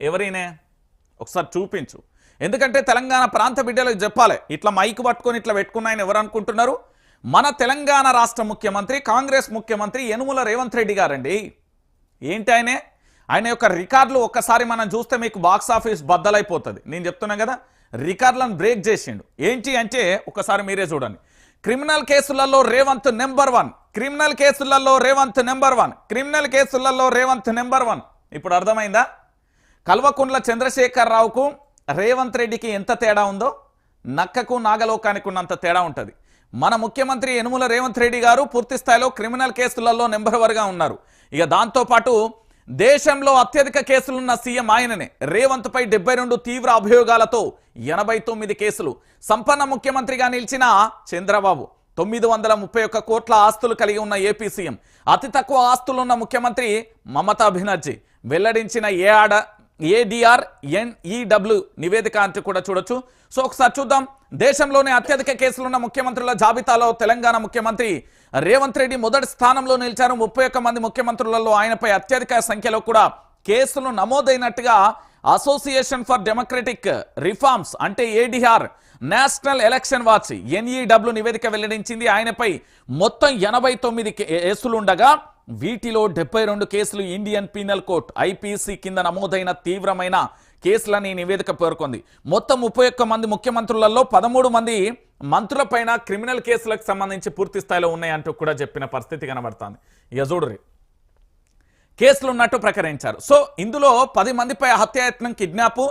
ఎవరినే? ఒకసారి చూపించు. ఎందుకంటే తెలంగాణ ప్రాంత బిడ్డలకు చెప్పాలి. ఇట్లా మైక్ పట్టుకొని ఇట్లా పెట్టుకున్నాయని ఎవరు అనుకుంటున్నారు? మన తెలంగాణ రాష్ట్ర ముఖ్యమంత్రి కాంగ్రెస్ ముఖ్యమంత్రి యనుమల రేవంత్ రెడ్డి గారండి. ఏంటి ఆయనే? ఆయన యొక్క రికార్డులు ఒక్కసారి మనం చూస్తే మీకు బాక్స్ ఆఫీస్ బద్దలైపోతుంది. నేను చెప్తున్నా కదా రికార్డులను బ్రేక్ చేసిండు. ఏంటి అంటే ఒకసారి మీరే చూడండి. క్రిమినల్ కేసులలో రేవంత్ నెంబర్ వన్. క్రిమినల్ కేసులలో రేవంత్ నెంబర్ వన్. క్రిమినల్ కేసులలో రేవంత్ నెంబర్ వన్. ఇప్పుడు అర్థమైందా? కల్వకుండ్ల చంద్రశేఖర్ రావుకు రేవంత్ రెడ్డికి ఎంత తేడా ఉందో నక్కకు నాగలోకానికి ఉన్నంత తేడా ఉంటుంది. మన ముఖ్యమంత్రి యనుమల రేవంత్ రెడ్డి గారు పూర్తి స్థాయిలో క్రిమినల్ కేసులలో నెంబర్ వన్గా ఉన్నారు. ఇక దాంతోపాటు దేశంలో అత్యధిక కేసులున్న సీఎం ఆయననే రేవంత్పై డెబ్బై రెండు తీవ్ర అభియోగాలతో ఎనభై తొమ్మిది కేసులు. సంపన్న ముఖ్యమంత్రిగా నిలిచిన చంద్రబాబు తొమ్మిది వందల ముప్పై ఒక్క కోట్ల ఆస్తులు కలిగి ఉన్న ఏపీ సీఎం. అతి తక్కువ ఆస్తులున్న ముఖ్యమంత్రి మమతా బెనర్జీ వెల్లడించిన ఏ ఆడ ఏడిఆర్ ఎన్ఈడబ్ల్యూ నివేదిక అంటూ కూడా చూడొచ్చు. సో ఒకసారి చూద్దాం. దేశంలోనే అత్యధిక కేసులున్న ముఖ్యమంత్రుల జాబితాలో తెలంగాణ ముఖ్యమంత్రి రేవంత్ రెడ్డి మొదటి స్థానంలో నిలిచారు. ముప్పై ఒక్క మంది ముఖ్యమంత్రులలో ఆయనపై అత్యధిక సంఖ్యలో కూడా కేసులు నమోదైనట్టుగా అసోసియేషన్ ఫర్ డెమోక్రటిక్ రిఫార్మ్స్ అంటే ADR national election watch NEW నివేదిక వెల్లడించింది. ఆయనపై మొత్తం ఎనభై తొమ్మిది కేసులుండగా వీటిలో డెబ్బై రెండు కేసులు ఇండియన్ పీనల్ కోర్ట్ ఐపీసీ కింద నమోదైన తీవ్రమైన కేసులని నివేదిక పేర్కొంది. మొత్తం ముప్పై ఒక్క మంది ముఖ్యమంత్రులలో పదమూడు మంది మంత్రులపైన క్రిమినల్ కేసులకు సంబంధించి పూర్తి స్థాయిలో ఉన్నాయంటూ కూడా చెప్పిన పరిస్థితి కనబడుతుంది. ఇక చూడరి కేసులు ఉన్నట్టు ప్రకటించారు. సో ఇందులో పది మందిపై హత్యాయత్నం కిడ్నాప్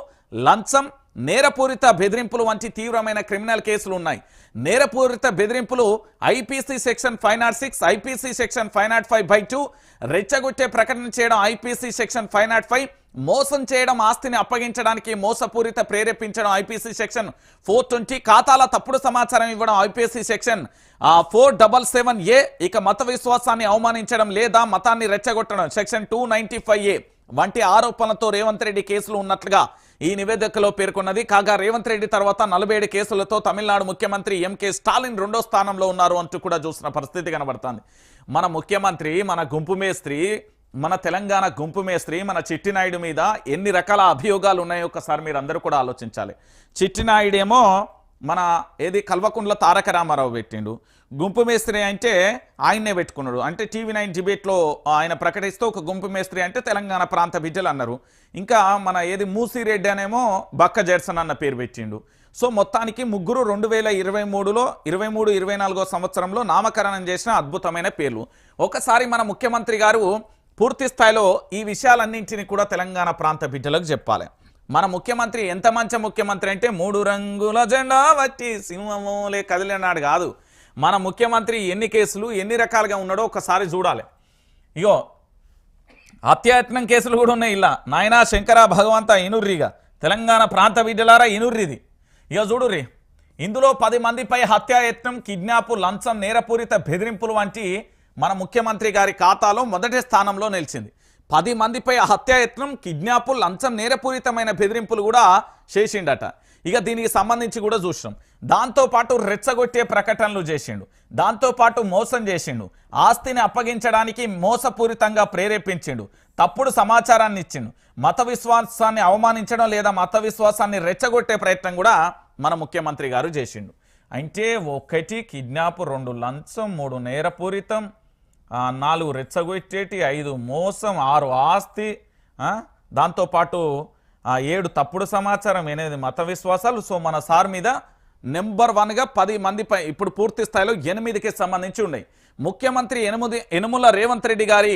లంచం నేరపూరిత బెదిరింపులు వంటి తీవ్రమైన క్రిమినల్ కేసులు ఉన్నాయి. నేరపూరిత బెదిరింపులు IPC section five nought six IPC section five nought five by two రెచ్చగొట్టే ప్రకటన చేయడం IPC section five nought five మోసం చేయడం ఆస్తిని అప్పగించడానికి మోసపూరిత ప్రేరేపించడం ఐపీసీ సెక్షన్ ఫోర్ ట్వంటీ ఖాతాల తప్పుడు సమాచారం ఇవ్వడం IPC section four double seven A ఇక మత విశ్వాసాన్ని అవమానించడం లేదా మతాన్ని రెచ్చగొట్టడం section two ninety five A. వంటి ఆరోపణలతో రేవంత్ రెడ్డి కేసులు ఉన్నట్లుగా ఈ నివేదికలో పేర్కొన్నది. కాగా రేవంత్ రెడ్డి తర్వాత నలభై ఏడు కేసులతో తమిళనాడు ముఖ్యమంత్రి ఎంకే స్టాలిన్ రెండో స్థానంలో ఉన్నారు అంటూ కూడా చూసిన పరిస్థితి కనబడుతుంది. మన ముఖ్యమంత్రి మన గుంపు మేస్త్రి మన తెలంగాణ గుంపు మేస్త్రి మన చిట్టినాయుడు మీద ఎన్ని రకాల అభియోగాలు ఉన్నాయో ఒకసారి మీరు అందరూ కూడా ఆలోచించాలి. చిట్టినాయుడేమో మన ఏది కల్వకుండ్ల తారక రామారావు పెట్టిండు. గుంపు మేస్త్రి అంటే ఆయన్నే పెట్టుకున్నాడు. అంటే టీవీ నైన్ డిబేట్లో ఆయన ప్రకటిస్తూ ఒక గుంపు మేస్త్రి అంటే తెలంగాణ ప్రాంత బిడ్డలు అన్నారు. ఇంకా మన ఏది మూసిరెడ్డి అనేమో బక్క జెర్సన్ అన్న పేరు పెట్టిండు. సో మొత్తానికి ముగ్గురు రెండు వేల ఇరవై మూడులో ఇరవై మూడు ఇరవై నాలుగో సంవత్సరంలో నామకరణం చేసిన అద్భుతమైన పేర్లు. ఒకసారి మన ముఖ్యమంత్రి గారు పూర్తి స్థాయిలో ఈ విషయాలన్నింటినీ కూడా తెలంగాణ ప్రాంత బిడ్డలకు చెప్పాలి. మన ముఖ్యమంత్రి ఎంత మంచి ముఖ్యమంత్రి అంటే మూడు రంగుల జెండా వచ్చి సింహములే కదిలినాడు కాదు. మన ముఖ్యమంత్రి ఎన్ని కేసులు ఎన్ని రకాలుగా ఉన్నాడో ఒకసారి చూడాలి. ఇగో హత్యాయత్నం కేసులు కూడా ఉన్నాయి ఇలా. నాయనా శంకర భగవంత ఇనుర్రిగా. తెలంగాణ ప్రాంత బిడ్డలారా ఇనుర్రిది. ఇక చూడుర్రి ఇందులో పది మందిపై హత్యాయత్నం కిడ్నాపు లంచం నేరపూరిత బెదిరింపులు వంటి మన ముఖ్యమంత్రి గారి ఖాతాలో మొదటి స్థానంలో నిలిచింది. పది మందిపై హత్యాయత్నం కిడ్నాప్ లంచం నేరపూరితమైన బెదిరింపులు కూడా చేసిండట. ఇక దీనికి సంబంధించి కూడా చూసినాం. దాంతోపాటు రెచ్చగొట్టే ప్రకటనలు చేసిండు. దాంతోపాటు మోసం చేసిండు. ఆస్తిని అప్పగించడానికి మోసపూరితంగా ప్రేరేపించిండు. తప్పుడు సమాచారాన్ని ఇచ్చిండు. మత విశ్వాసాన్ని అవమానించడం లేదా మత విశ్వాసాన్ని రెచ్చగొట్టే ప్రయత్నం కూడా మన ముఖ్యమంత్రి గారు చేసిండు. అంటే ఒకటి కిడ్నాప్ రెండు లంచం మూడు నేరపూరితం నాలుగు రెచ్చగొట్టేటి ఐదు మోసం ఆరు ఆస్తి దాంతోపాటు ఏడు తప్పుడు సమాచారం ఎనిమిది మత విశ్వాసాలు. సో మన సార్ మీద నెంబర్ వన్గా పది మందిపై ఇప్పుడు పూర్తి స్థాయిలో ఎనిమిదికి సంబంధించి ఉన్నాయి. ముఖ్యమంత్రి ఎనిమిది ఎనుముల రేవంత్ రెడ్డి గారి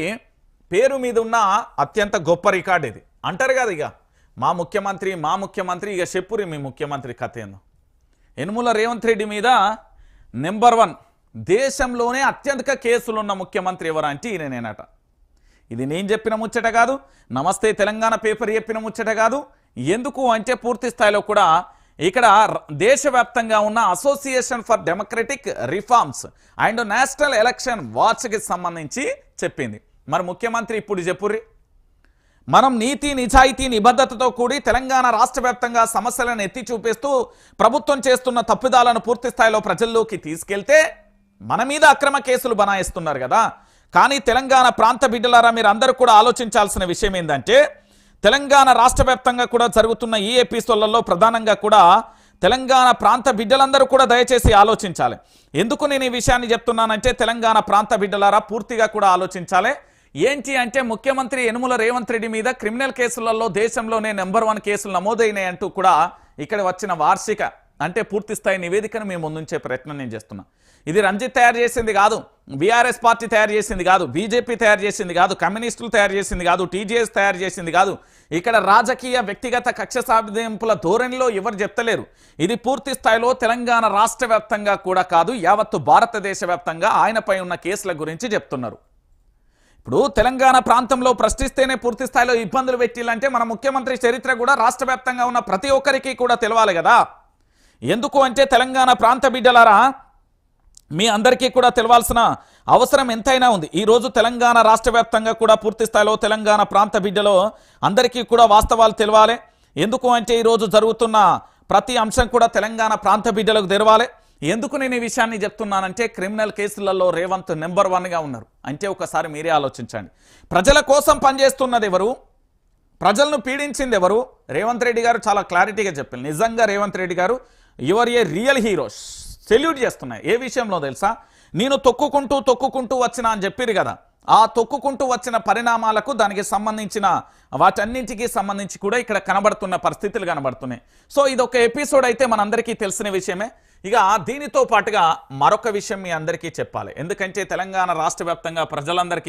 పేరు మీద ఉన్న అత్యంత గొప్ప రికార్డు ఇది. అంటారు కదా ఇక మా ముఖ్యమంత్రి మా ముఖ్యమంత్రి ఇక చెప్పురి మీ ముఖ్యమంత్రి కథ ఏందో. యనుమల రేవంత్ రెడ్డి మీద నెంబర్ వన్ దేశంలోనే అత్యధిక కేసులున్న ముఖ్యమంత్రి ఎవరంటే ఈయననేనట. ఇది నేను చెప్పిన ముచ్చట కాదు నమస్తే తెలంగాణ పేపర్ చెప్పిన ముచ్చట కాదు ఎందుకు అంటే పూర్తి స్థాయిలో కూడా ఇక్కడ ర- దేశవ్యాప్తంగా ఉన్న association for democratic reforms and national election వాచ్కి సంబంధించి చెప్పింది. మరి ముఖ్యమంత్రి ఇప్పుడు చెప్పుర్రి? మనం నీతి నిజాయితీ నిబద్ధతతో కూడి తెలంగాణ రాష్ట్ర వ్యాప్తంగా సమస్యలను ఎత్తి చూపిస్తూ ప్రభుత్వం చేస్తున్న తప్పిదాలను పూర్తి స్థాయిలో ప్రజల్లోకి తీసుకెళ్తే మన మీద అక్రమ కేసులు బనాయిస్తున్నారు కదా. కానీ తెలంగాణ ప్రాంత బిడ్డలారా మీరు అందరూ కూడా ఆలోచించాల్సిన విషయం ఏంటంటే తెలంగాణ రాష్ట్ర వ్యాప్తంగా కూడా జరుగుతున్న ఈ ఎపిసోడ్లలో ప్రధానంగా కూడా తెలంగాణ ప్రాంత బిడ్డలందరూ కూడా దయచేసి ఆలోచించాలి. ఎందుకు నేను ఈ విషయాన్ని చెప్తున్నానంటే తెలంగాణ ప్రాంత బిడ్డలారా పూర్తిగా కూడా ఆలోచించాలి. ఏంటి అంటే ముఖ్యమంత్రి యనుమల రేవంత్ రెడ్డి మీద క్రిమినల్ కేసులలో దేశంలోనే నెంబర్ వన్ కేసులు నమోదైనాయి అంటూ కూడా ఇక్కడ వచ్చిన వార్షిక అంటే పూర్తిస్థాయి నివేదికను మేము ముందుంచే ప్రయత్నం నేను చేస్తున్నా. ఇది రంజిత్ తయారు చేసింది కాదు. బీఆర్ఎస్ పార్టీ తయారు చేసింది కాదు. బీజేపీ తయారు చేసింది కాదు. కమ్యూనిస్టులు తయారు చేసింది కాదు. టీజేఎస్ తయారు చేసింది కాదు. ఇక్కడ రాజకీయ వ్యక్తిగత కక్ష సాధింపుల ధోరణిలో ఎవరు చెప్తలేరు. ఇది పూర్తి స్థాయిలో తెలంగాణ రాష్ట్ర వ్యాప్తంగా కూడా కాదు యావత్తు భారతదేశ వ్యాప్తంగా ఆయనపై ఉన్న కేసుల గురించి చెప్తున్నారు. ఇప్పుడు తెలంగాణ ప్రాంతంలో ప్రశ్నిస్తేనే పూర్తి స్థాయిలో ఇబ్బందులు పెట్టిల్లంటే మన ముఖ్యమంత్రి చరిత్ర కూడా రాష్ట్ర వ్యాప్తంగా ఉన్న ప్రతి ఒక్కరికి కూడా తెలవాలి కదా. ఎందుకు అంటే తెలంగాణ ప్రాంత బిడ్డలారా మీ అందరికీ కూడా తెలవాల్సిన అవసరం ఎంతైనా ఉంది. ఈరోజు తెలంగాణ రాష్ట్ర వ్యాప్తంగా కూడా పూర్తి స్థాయిలో తెలంగాణ ప్రాంత బిడ్డలో అందరికీ కూడా వాస్తవాలు తెలవాలి. ఎందుకు అంటే ఈరోజు జరుగుతున్న ప్రతి అంశం కూడా తెలంగాణ ప్రాంత బిడ్డలకు తెరవాలి. ఎందుకు నేను ఈ విషయాన్ని చెప్తున్నానంటే క్రిమినల్ కేసులలో రేవంత్ నెంబర్ వన్గా ఉన్నారు. అంటే ఒకసారి మీరే ఆలోచించండి. ప్రజల కోసం పనిచేస్తున్నది ఎవరు? ప్రజలను పీడించింది ఎవరు? రేవంత్ రెడ్డి గారు చాలా క్లారిటీగా చెప్పారు. నిజంగా Revanth Reddy garu your a real heroes. Salute చేస్తున్నాయి. ఏ విషయంలో తెలుసా? నేను తొక్కుకుంటూ తొక్కుకుంటూ వచ్చిన అని చెప్పారు కదా. ఆ తొక్కుకుంటూ వచ్చిన పరిణామాలకు దానికి సంబంధించిన వాటన్నింటికి సంబంధించి కూడా ఇక్కడ కనబడుతున్న పరిస్థితులు కనబడుతున్నాయి. సో ఇది ఒక ఎపిసోడ్ అయితే మనందరికీ తెలిసిన విషయమే. ఇక దీనితో పాటుగా మరొక విషయం మీ అందరికీ చెప్పాలి. ఎందుకంటే తెలంగాణ రాష్ట్ర వ్యాప్తంగా ప్రజలందరికీ